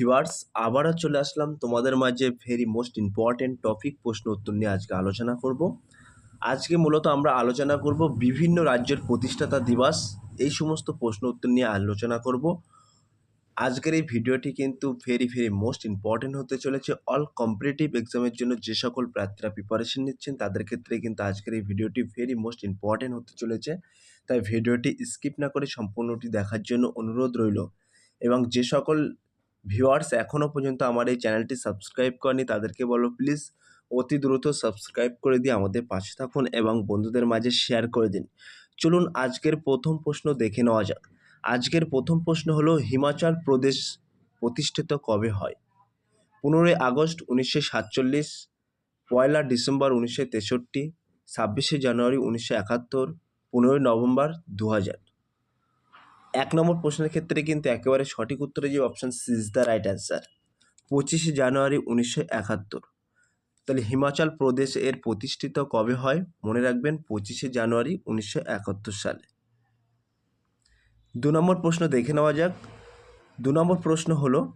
Viewers আবারও চলে আসলাম তোমাদের মাঝে ভেরি মোস্ট ইম্পর্টেন্ট টপিক প্রশ্ন উত্তর নিয়ে আজকে আলোচনা করব। আজকে মূলত আমরা আলোচনা করব বিভিন্ন রাজ্যের প্রতিষ্ঠাতা দিবস, এই সমস্ত প্রশ্ন উত্তর নিয়ে আলোচনা করব। আজকের এই ভিডিওটি কিন্তু ভেরি ভেরি মোস্ট ইম্পর্টেন্ট হতে চলেছে। অল কম্পিটিটিভ এক্সামের জন্য যে সকল প্রার্থীরা প্রিপারেশন নিচ্ছেন, তাদের ক্ষেত্রে কিন্তু আজকের এই ভিডিওটি ভেরি মোস্ট ইম্পর্টেন্ট হতে চলেছে। তাই ভিডিওটি স্কিপ না করে সম্পূর্ণটি দেখার জন্য অনুরোধ রইল। এবং যে সকল ভিউয়ার্স এখনও পর্যন্ত আমার এই চ্যানেলটি সাবস্ক্রাইব করেনি, তাদেরকে বলো প্লিজ অতি দ্রুত সাবস্ক্রাইব করে দিয়ে আমাদের পাশে থাকুন এবং বন্ধুদের মাঝে শেয়ার করে দিন। চলুন আজকের প্রথম প্রশ্ন দেখে নেওয়া যাক। আজকের প্রথম প্রশ্ন হলো, হিমাচল প্রদেশ প্রতিষ্ঠিত কবে হয়? পনেরোই আগস্ট উনিশশো সাতচল্লিশ, পয়লা ডিসেম্বর উনিশশো তেষট্টি, ছাব্বিশে জানুয়ারি উনিশশো একাত্তর, পনেরোই নভেম্বর দু হাজার এক নম্বর প্রশ্নের ক্ষেত্রে কিন্তু একেবারে সঠিক উত্তরে যে option C is the right answer পঁচিশে জানুয়ারি উনিশশো একাত্তর। তাহলে হিমাচল প্রদেশ এর প্রতিষ্ঠিত কবে হয়? মনে রাখবেন, পঁচিশে জানুয়ারি উনিশশো একাত্তর সালে। দু নম্বর প্রশ্ন দেখে নেওয়া যাক। দু নম্বর প্রশ্ন হল,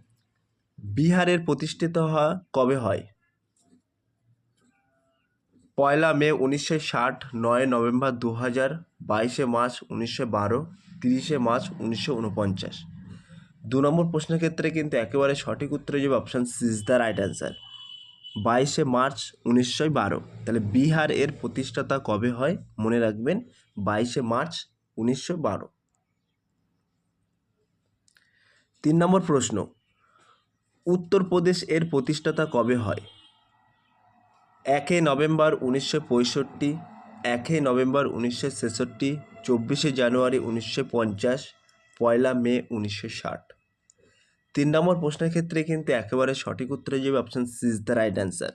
বিহারের প্রতিষ্ঠিত হওয়া কবে হয়? পয়লা মে উনিশশো ষাট, নয় নভেম্বর দু হাজার বাইশে মার্চ উনিশশো বারো, তিরিশে মার্চ উনিশশো উনপঞ্চাশ দু নম্বর প্রশ্নের ক্ষেত্রে কিন্তু একেবারে সঠিক উত্তরে যাবে option C is the right answer বাইশে মার্চ উনিশশো বারো, তাহলে বিহার এর প্রতিষ্ঠাতা কবে হয়? মনে রাখবেন, বাইশে মার্চ উনিশশো বারো। তিন নম্বর প্রশ্ন, উত্তরপ্রদেশ এর প্রতিষ্ঠাতা কবে হয়? একই নভেম্বর উনিশশো পঁয়ষট্টি একই নভেম্বর উনিশশো ছেষট্টি, চব্বিশে জানুয়ারি উনিশশো পঞ্চাশ, পয়লা মে উনিশশো ষাট। তিন নম্বর প্রশ্নের ক্ষেত্রে কিন্তু একেবারে সঠিক উত্তরে যাবে option C is the right answer.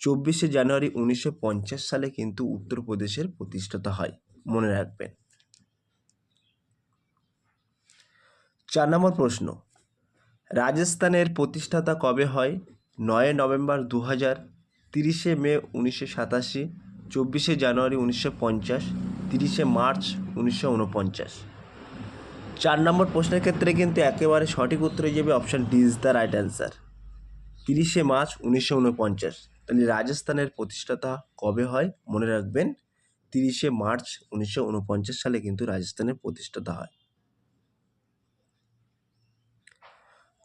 চব্বিশে জানুয়ারি উনিশশো পঞ্চাশ সালে কিন্তু উত্তরপ্রদেশের প্রতিষ্ঠাতা হয়। মনে রাখবেন। চার নম্বর প্রশ্ন, রাজস্থানের প্রতিষ্ঠাতা কবে হয়? নয় নভেম্বর দু হাজার তিরিশে মে উনিশশো সাতাশি চব্বিশে জানুয়ারি উনিশশো পঞ্চাশ, তিরিশে মার্চ উনিশশো উনপঞ্চাশ চার নম্বর প্রশ্নের ক্ষেত্রে কিন্তু একেবারে সঠিক উত্তরে যাবে option D is the right answer তিরিশে মার্চ উনিশশো উনপঞ্চাশ তাহলে রাজস্থানের প্রতিষ্ঠাতা কবে হয়? মনে রাখবেন, তিরিশে মার্চ উনিশশো উনপঞ্চাশ সালে কিন্তু রাজস্থানের প্রতিষ্ঠাতা হয়।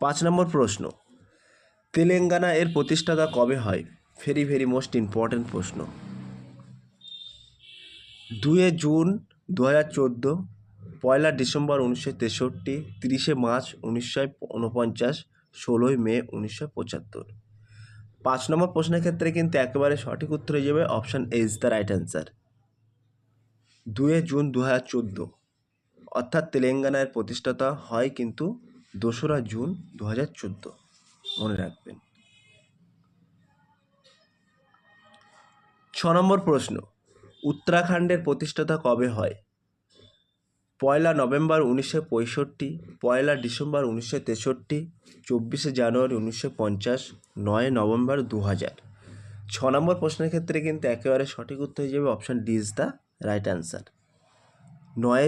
পাঁচ নম্বর প্রশ্ন, তেলেঙ্গানা এর প্রতিষ্ঠাতা কবে হয়? ভেরি ভেরি মোস্ট ইম্পর্ট্যান্ট প্রশ্ন। দুয়ে জুন দু হাজার চোদ্দ, পয়লা ডিসেম্বর উনিশশো তেষট্টি, তিরিশে মার্চ উনিশশো উনপঞ্চাশ, ষোলোই মে উনিশশো পঁচাত্তর। পাঁচ নম্বর প্রশ্নের ক্ষেত্রে কিন্তু একেবারে সঠিক উত্তর হয়ে যাবে option A is the right answer দুয়ে জুন দু হাজার চোদ্দ, অর্থাৎ তেলেঙ্গানার প্রতিষ্ঠাতা হয় কিন্তু দোসরা জুন দু হাজার চোদ্দ। মনে রাখবেন। ছ নম্বর প্রশ্ন উত্তরাখণ্ডের প্রতিষ্ঠাতা কবে হয়? পয়লা নভেম্বর উনিশশো পঁয়ষট্টি, পয়লা ডিসেম্বর উনিশশো তেষট্টি, চব্বিশে জানুয়ারি উনিশশো পঞ্চাশ, নয় নভেম্বর দু হাজার ছ নম্বর প্রশ্নের ক্ষেত্রে কিন্তু একেবারে সঠিক উত্তর হয়ে যাবে option D is the right answer নয়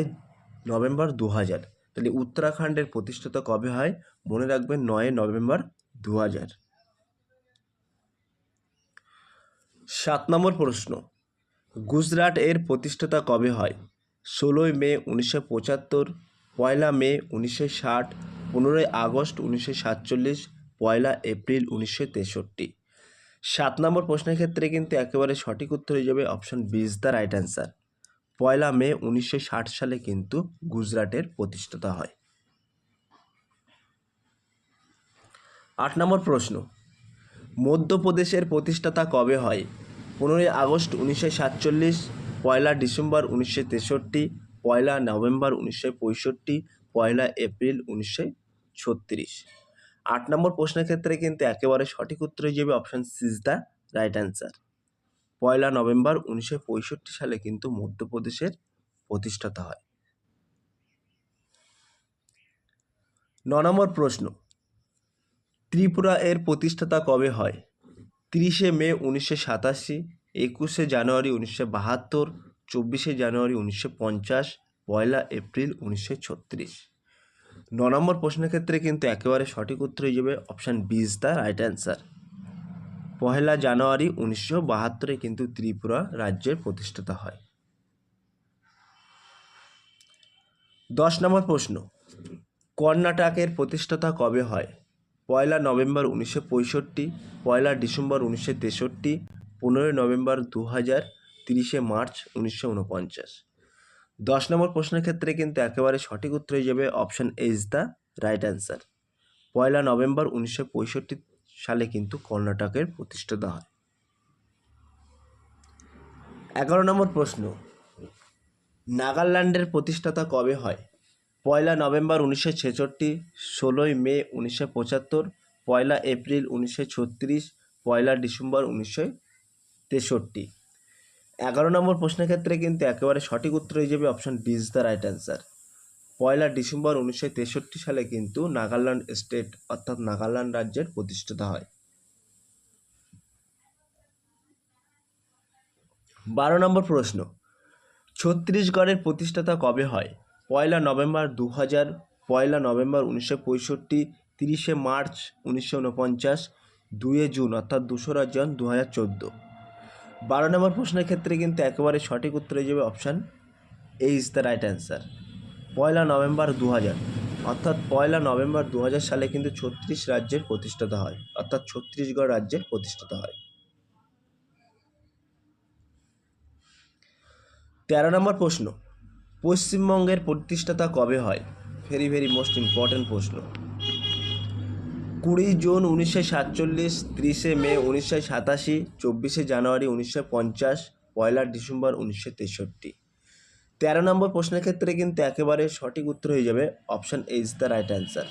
নভেম্বর দু হাজার তাহলে উত্তরাখণ্ডের প্রতিষ্ঠাতা কবে হয়? মনে রাখবেন নয় নভেম্বর দু হাজার সাত নম্বর প্রশ্ন। গুজরাট এর প্রতিষ্ঠাতা কবে হয়? ষোলোই মে উনিশশো পঁচাত্তর, পয়লা মে উনিশশো ষাট, পনেরোই আগস্ট উনিশশো সাতচল্লিশ, পয়লা এপ্রিল উনিশশো তেষট্টি। সাত নম্বর প্রশ্নের ক্ষেত্রে কিন্তু একেবারে সঠিক উত্তর হয়ে যাবে option B is the right answer. পয়লা মে উনিশশো ষাট সালে কিন্তু গুজরাটের প্রতিষ্ঠাতা হয়। আট নম্বর প্রশ্ন, মধ্যপ্রদেশের প্রতিষ্ঠাতা কবে হয়? পনেরোই আগস্ট উনিশশো সাতচল্লিশ, পয়লা ডিসেম্বর উনিশশো তেষট্টি, পয়লা নভেম্বর উনিশশো পঁয়ষট্টি, পয়লা এপ্রিল উনিশশো ছত্রিশ। আট নম্বর প্রশ্নের ক্ষেত্রে কিন্তু একেবারে সঠিক উত্তর হয়ে যাবে option C is the right answer Poila November উনিশশো পঁয়ষট্টি সালে কিন্তু মধ্যপ্রদেশের প্রতিষ্ঠাতা হয়। ন নম্বর প্রশ্ন, ত্রিপুরা এর প্রতিষ্ঠাতা কবে হয়? তিরিশে মে উনিশশো সাতাশি, একুশে জানুয়ারি উনিশশো বাহাত্তর, চব্বিশে জানুয়ারি উনিশশো পঞ্চাশ, পয়লা এপ্রিল উনিশশো ছত্রিশ। ন নম্বর প্রশ্নের ক্ষেত্রে কিন্তু একেবারে সঠিক উত্তর হয়ে যাবে option B is the right answer. পহেলা জানুয়ারি উনিশশো বাহাত্তরে কিন্তু ত্রিপুরা রাজ্যের প্রতিষ্ঠাতা হয়। দশ নম্বর প্রশ্ন, কর্ণাটকের প্রতিষ্ঠাতা কবে হয়? পয়লা নভেম্বর উনিশশো পঁয়ষট্টি, পয়লা ডিসেম্বর উনিশশো তেষট্টি, পনেরোই নভেম্বর দু হাজার তিরিশে মার্চ উনিশশো উনপঞ্চাশ দশ নম্বর প্রশ্নের ক্ষেত্রে কিন্তু একেবারে সঠিক উত্তর হয়ে যাবে option A is the right answer. Poila November উনিশশো পঁয়ষট্টি সালে কিন্তু কর্ণাটকের প্রতিষ্ঠাতা হয়। এগারো নম্বর প্রশ্ন, নাগাল্যান্ডের প্রতিষ্ঠাতা কবে হয়? পয়লা নভেম্বর উনিশশো ছেষট্টি, ষোলোই মে উনিশশো পঁচাত্তর, পয়লা এপ্রিল উনিশশো ছত্রিশ, পয়লা ডিসেম্বর উনিশশো তেষট্টি। এগারো নম্বর প্রশ্নের ক্ষেত্রে কিন্তু একেবারে সঠিক উত্তর হয়ে যাবে option D is the right answer Poila December উনিশশো তেষট্টি সালে কিন্তু নাগাল্যান্ড স্টেট অর্থাৎ নাগাল্যান্ড রাজ্যের প্রতিষ্ঠিত হয়। বারো নম্বর প্রশ্ন, ছত্তিশগড়ের প্রতিষ্ঠাতা কবে হয়? পয়লা নভেম্বর দু হাজার পয়লা নভেম্বর উনিশশো পঁয়ষট্টি, তিরিশে মার্চ উনিশশো উনপঞ্চাশ দুয়ে জুন, অর্থাৎ দোসরা জন দু হাজার চোদ্দ। বারো নম্বর প্রশ্নের ক্ষেত্রে কিন্তু একেবারে সঠিক উত্তর হয়ে যাবে option A is the right answer Poila November দু হাজার অর্থাৎ পয়লা নভেম্বর দু হাজার সালে কিন্তু ছত্রিশ রাজ্যের প্রতিষ্ঠাতা হয়, অর্থাৎ ছত্তিশগড় রাজ্যের প্রতিষ্ঠাতা হয়। তেরো নম্বর প্রশ্ন পশ্চিমবঙ্গের প্রতিষ্ঠাতা কবে হয়? ভেরি ভেরি মোস্ট ইম্পর্ট্যান্ট প্রশ্ন। কুড়ি জুন উনিশশো সাতচল্লিশ, ত্রিশে মে উনিশশো সাতাশি, চব্বিশে জানুয়ারি উনিশশো পঞ্চাশ, পয়লা ডিসেম্বর উনিশশো তেষট্টি। তেরো নম্বর প্রশ্নের ক্ষেত্রে কিন্তু একেবারে সঠিক উত্তর হয়ে যাবে option A is the right answer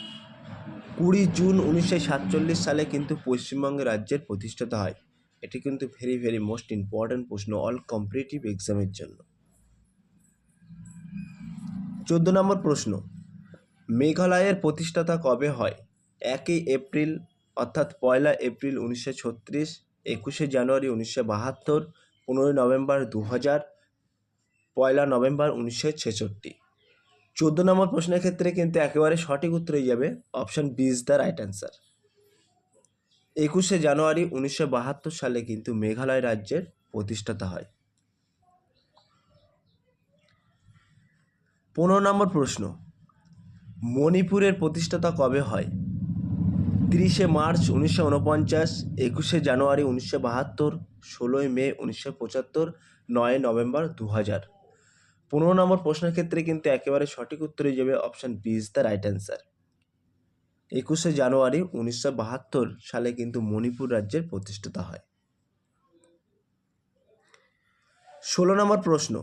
কুড়ি জুন উনিশশো সাতচল্লিশ সালে কিন্তু পশ্চিমবঙ্গ রাজ্যের প্রতিষ্ঠাতা হয়। এটি কিন্তু ভেরি ভেরি মোস্ট ইম্পর্ট্যান্ট প্রশ্ন অল কম্পিটিটিভ এক্সামের জন্য। চোদ্দ নম্বর প্রশ্ন, মেঘালয়ের প্রতিষ্ঠাতা কবে হয়? একই এপ্রিল, অর্থাৎ পয়লা এপ্রিল উনিশশো ছত্রিশ, একুশে জানুয়ারি উনিশশো বাহাত্তর, পনেরোই নভেম্বর দু হাজার পয়লা নভেম্বর উনিশশো ছেষট্টি। চোদ্দ নম্বর প্রশ্নের ক্ষেত্রে কিন্তু একেবারে সঠিক উত্তর হয়ে যাবে option B is the right answer. একুশে জানুয়ারি উনিশশো বাহাত্তর সালে কিন্তু মেঘালয় রাজ্যের প্রতিষ্ঠাতা হয়। পনেরো নম্বর প্রশ্ন, মণিপুরের প্রতিষ্ঠাতা কবে হয়? তিরিশে মার্চ উনিশশো উনপঞ্চাশ একুশে জানুয়ারি উনিশশো বাহাত্তর, ষোলোই মে উনিশশো পঁচাত্তর, নয় নভেম্বর দু হাজার পনেরো নম্বর প্রশ্নের ক্ষেত্রে কিন্তু একেবারে সঠিক উত্তর যাবে option B is the right answer একুশে জানুয়ারি উনিশশো বাহাত্তর সালে কিন্তু মণিপুর রাজ্যের প্রতিষ্ঠাতা হয়। ষোলো নম্বর প্রশ্ন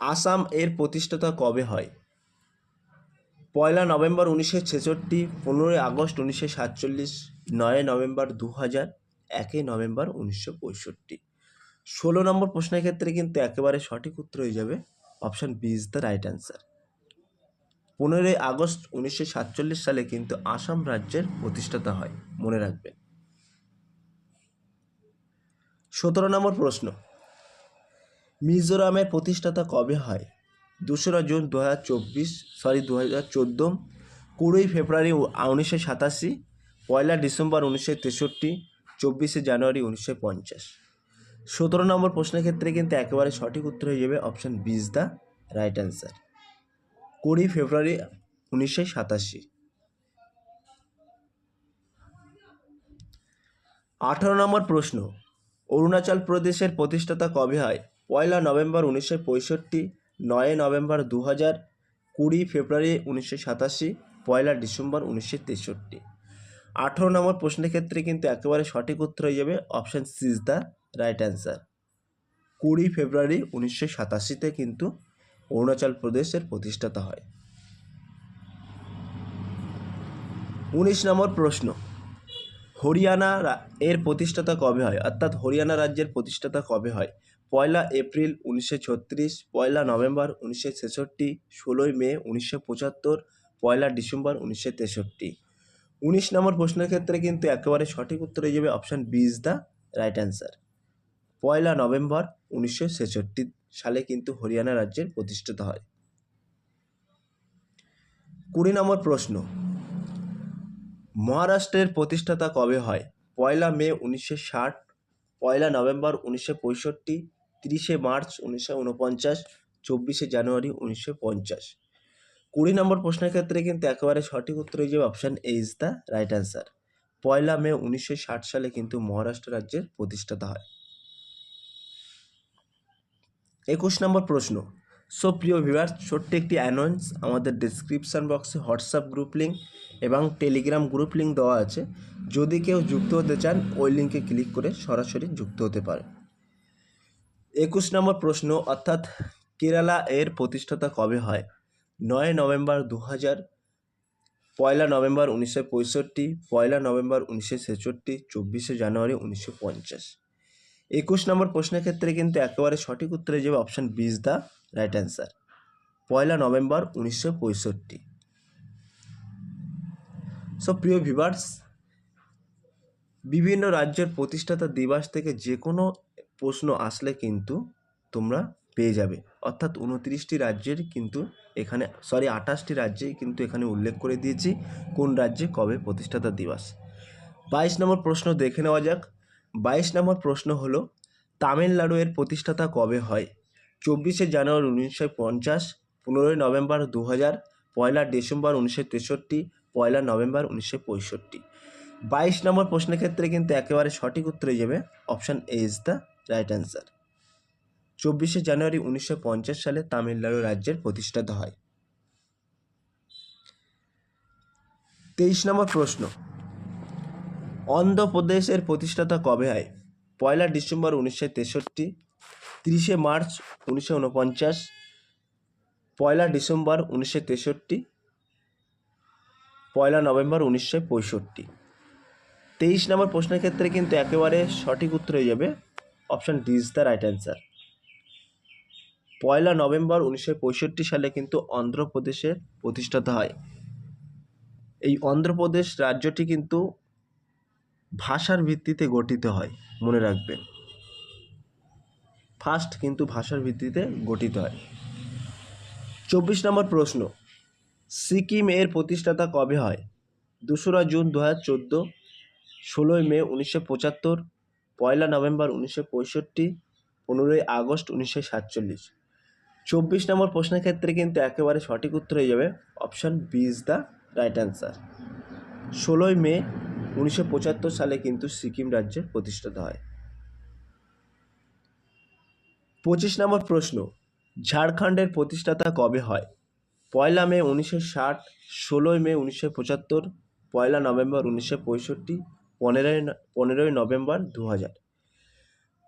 আসাম এর প্রতিষ্ঠাতা কবে হয়? পয়লা নভেম্বর উনিশশো ছেষট্টি, পনেরোই আগস্ট উনিশশো সাতচল্লিশ, নয় নভেম্বর দু হাজার একই নভেম্বর উনিশশো পঁয়ষট্টি। ষোলো নম্বর প্রশ্নের ক্ষেত্রে কিন্তু একেবারে সঠিক উত্তর হয়ে যাবে option B is the right answer. পনেরোই আগস্ট উনিশশো সাতচল্লিশ সালে কিন্তু আসাম রাজ্যের প্রতিষ্ঠাতা হয়, মনে রাখবেন। সতেরো নম্বর প্রশ্ন। মিজোরামের প্রতিষ্ঠাতা কবে হয়? দোসরা জুন দু হাজার চব্বিশ সরি দু হাজার চোদ্দ, কুড়ি ফেব্রুয়ারি উনিশশো সাতাশি, পয়লা ডিসেম্বর উনিশশো তেষট্টি, চব্বিশে জানুয়ারি উনিশশো পঞ্চাশ। সতেরো নম্বর প্রশ্নের ক্ষেত্রে কিন্তু একেবারে সঠিক উত্তর হয়ে যাবে option B is the right answer কুড়ি ফেব্রুয়ারি উনিশশো সাতাশি। আঠারো নম্বর প্রশ্ন, অরুণাচল প্রদেশের প্রতিষ্ঠাতা কবে হয়? পয়লা নভেম্বর উনিশশো পঁয়ষট্টি, নয় নভেম্বর দু হাজার কুড়ি, ফেব্রুয়ারি উনিশশো সাতাশি, পয়লা ডিসেম্বর উনিশশো তেষট্টি। আঠেরো নম্বর প্রশ্নের ক্ষেত্রে কিন্তু একেবারে সঠিক উত্তর হয়ে যাবে option C is the right answer. কুড়ি ফেব্রুয়ারি উনিশশো সাতাশিতে কিন্তু অরুণাচল প্রদেশের প্রতিষ্ঠাতা হয়। উনিশ নম্বর প্রশ্ন, হরিয়ানা এর প্রতিষ্ঠাতা কবে হয়? অর্থাৎ হরিয়ানা রাজ্যের প্রতিষ্ঠাতা কবে হয়? পয়লা এপ্রিল উনিশশো ছত্রিশ, পয়লা নভেম্বর উনিশশো ছেষট্টি, ষোলোই মে উনিশশো পঁচাত্তর, পয়লা ডিসেম্বর উনিশশো তেষট্টি। উনিশ নম্বর প্রশ্নের ক্ষেত্রে কিন্তু একেবারে সঠিক উত্তর হয়ে যাবে option B is the right answer. Poila November উনিশশো ছেষট্টি সালে কিন্তু হরিয়ানা রাজ্যের প্রতিষ্ঠিত হয়। কুড়ি নম্বর প্রশ্ন, মহারাষ্ট্রের প্রতিষ্ঠাতা কবে হয়? পয়লা মে উনিশশো ষাট, পয়লা নভেম্বর উনিশশো পঁয়ষট্টি তিরিশে মার্চ উনিশশো উনপঞ্চাশ চব্বিশে জানুয়ারি উনিশশো পঞ্চাশ। কুড়ি নম্বর প্রশ্নের ক্ষেত্রে কিন্তু একেবারে সঠিক উত্তর হয়ে যাবে option A is the right answer পয়লা মে উনিশশো ষাট সালে কিন্তু মহারাষ্ট্র রাজ্যের প্রতিষ্ঠাতা হয়। একুশ নম্বর প্রশ্ন। সো প্রিয় ভিউয়ার্স ছোট্ট একটি অ্যানাউন্স আমাদের ডিসক্রিপশান বক্সে হোয়াটসঅ্যাপ গ্রুপ লিঙ্ক এবং টেলিগ্রাম গ্রুপ লিঙ্ক দেওয়া আছে। যদি কেউ যুক্ত হতে চান, ওই লিঙ্কে ক্লিক করে সরাসরি যুক্ত হতে পারে। একুশ নম্বর প্রশ্ন, অর্থাৎ কেরালা এর প্রতিষ্ঠাতা কবে হয়? নয় নভেম্বর দু হাজার পয়লা নভেম্বর উনিশশো পঁয়ষট্টি, পয়লা নভেম্বর উনিশশো ছেষট্টি, চব্বিশে জানুয়ারি উনিশশো পঞ্চাশ। একুশ নম্বর প্রশ্নের ক্ষেত্রে কিন্তু একেবারে সঠিক উত্তরে যাবে option B is the right answer. Poila November উনিশশো পঁয়ষট্টি। সো, প্রিয় ভিভার্স বিভিন্ন রাজ্যের প্রতিষ্ঠাতা দিবস থেকে যে কোনো প্রশ্ন আসলে কিন্তু তোমরা পেয়ে যাবে। অর্থাৎ উনত্রিশটি রাজ্যের কিন্তু এখানে সরি আঠাশটি রাজ্যেই কিন্তু এখানে উল্লেখ করে দিয়েছি কোন রাজ্যে কবে প্রতিষ্ঠাতা দিবস। বাইশ নম্বর প্রশ্ন দেখে নেওয়া যাক। বাইশ নম্বর প্রশ্ন হলো তামিলনাড়ু এর প্রতিষ্ঠাতা কবে হয়? চব্বিশে জানুয়ারি উনিশশো পঞ্চাশ, পনেরোই নভেম্বর দু হাজার পয়লা ডিসেম্বর উনিশশো তেষট্টি, পয়লা নভেম্বর উনিশশো পঁয়ষট্টি। বাইশ নম্বর প্রশ্নের ক্ষেত্রে কিন্তু একেবারে সঠিক উত্তরে যাবে option A is the right answer. চব্বিশে জানুয়ারি উনিশশো পঞ্চাশ সালে তামিলনাড়ু রাজ্যের প্রতিষ্ঠাতা হয়। তেইশ নম্বর প্রশ্ন। অন্ধ্রপ্রদেশের প্রতিষ্ঠাতা কবে হয়? পয়লা ডিসেম্বর উনিশশো তেষট্টি, তিরিশে মার্চ উনিশশো উনপঞ্চাশ, পয়লা ডিসেম্বর উনিশশো তেষট্টি, পয়লা নভেম্বর উনিশশো পঁয়ষট্টি। তেইশ নম্বর প্রশ্নের ক্ষেত্রে কিন্তু একেবারে সঠিক উত্তর হয়ে যাবে option D is the right answer. Poila November উনিশশো পঁয়ষট্টি সালে কিন্তু অন্ধ্রপ্রদেশের প্রতিষ্ঠাতা হয়। এই অন্ধ্রপ্রদেশ রাজ্যটি কিন্তু ভাষার ভিত্তিতে গঠিত হয়, মনে রাখবেন। ফার্স্ট কিন্তু ভাষার ভিত্তিতে গঠিত হয়। চব্বিশ নম্বর প্রশ্ন, সিকিম এর প্রতিষ্ঠাতা কবে হয়? দোসরা জুন দু হাজার চোদ্দ, ষোলোই মে উনিশশো পঁচাত্তর পয়লা নভেম্বর উনিশশো পঁয়ষট্টি, পনেরোই আগস্ট উনিশশো সাতচল্লিশ। চব্বিশ নম্বর প্রশ্নের ক্ষেত্রে কিন্তু একেবারে সঠিক উত্তর হয়ে যাবে option B is the right answer ষোলোই মে উনিশশো পঁচাত্তর সালে কিন্তু সিকিম রাজ্যের প্রতিষ্ঠাতা হয়। পঁচিশ নম্বর প্রশ্ন, ঝাড়খণ্ডের প্রতিষ্ঠাতা কবে হয়? পয়লা মে উনিশশো ষাট, ষোলোই মে উনিশশো পঁচাত্তর, পয়লা নভেম্বর উনিশশো পঁয়ষট্টি পনেরোই পনেরোই নভেম্বর দু হাজার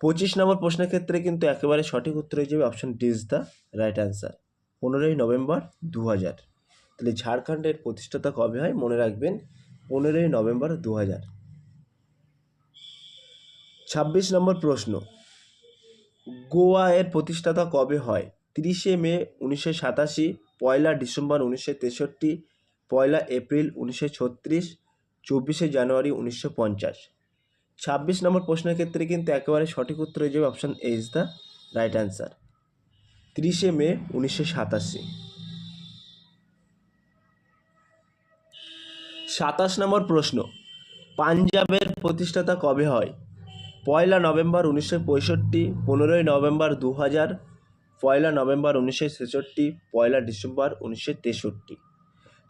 পঁচিশ নম্বর প্রশ্নের ক্ষেত্রে কিন্তু একেবারে সঠিক উত্তর হয়ে যাবে option D is the right answer পনেরোই নভেম্বর দু হাজার তাহলে ঝাড়খণ্ডের প্রতিষ্ঠাতা কবে হয়? মনে রাখবেন, পনেরোই নভেম্বর দু হাজার ছাব্বিশ নম্বর প্রশ্ন, গোয়া এর প্রতিষ্ঠাতা কবে হয়? তিরিশে মে উনিশশো সাতাশি, পয়লা ডিসেম্বর উনিশশো তেষট্টি, পয়লা এপ্রিল উনিশশো ছত্রিশ চব্বিশে জানুয়ারি উনিশশো পঞ্চাশ। ছাব্বিশ নম্বর প্রশ্নের ক্ষেত্রে কিন্তু একেবারে সঠিক উত্তর হয়ে যাবে option A is the right answer তিরিশে মে উনিশশো সাতাশি। সাতাশ নম্বর প্রশ্ন, পাঞ্জাবের প্রতিষ্ঠাতা কবে হয়? পয়লা নভেম্বর উনিশশো পঁয়ষট্টি, পনেরোই নভেম্বর দু হাজার পয়লা নভেম্বর উনিশশো ছেষট্টি, পয়লা ডিসেম্বর উনিশশো তেষট্টি।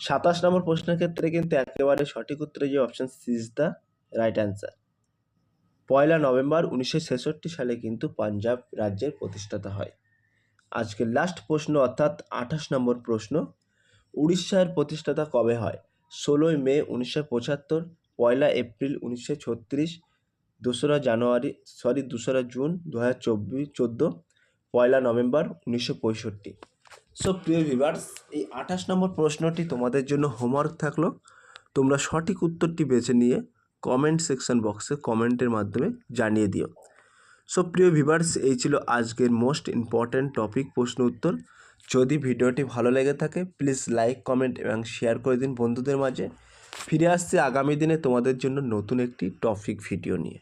সাতাশ নম্বর প্রশ্নের ক্ষেত্রে কিন্তু একেবারে সঠিক উত্তরে যে option C is the right answer Poila November উনিশশো ছেষট্টি সালে কিন্তু পাঞ্জাব রাজ্যের প্রতিষ্ঠাতা হয়। আজকের লাস্ট প্রশ্ন অর্থাৎ আঠাশ নম্বর প্রশ্ন, উড়িষ্যার প্রতিষ্ঠাতা কবে হয়? ষোলোই মে উনিশশো পঁচাত্তর, পয়লা এপ্রিল উনিশশো ছত্রিশ, দোসরা জানুয়ারি সরি দোসরা জুন দু হাজার চব্বিশ, চোদ্দ, পয়লা নভেম্বর উনিশশো পঁয়ষট্টি। সো প্রিয় ভিভার্স এই আঠাশ নম্বর প্রশ্নটি তোমাদের জন্য হোমওয়ার্ক থাকল। তোমরা সঠিক উত্তরটি বেছে নিয়ে কমেন্ট সেকশন বক্সে কমেন্টের মাধ্যমে জানিয়ে দিও। সো প্রিয় ভিভার্স এই ছিল আজকের মোস্ট ইম্পর্ট্যান্ট টপিক প্রশ্ন উত্তর। যদি ভিডিওটি ভালো লেগে থাকে প্লিজ লাইক কমেন্ট এবং শেয়ার করে দিন বন্ধুদের মাঝে। ফিরে আসছে আগামী দিনে তোমাদের জন্য নতুন একটি টপিক ভিডিও নিয়ে।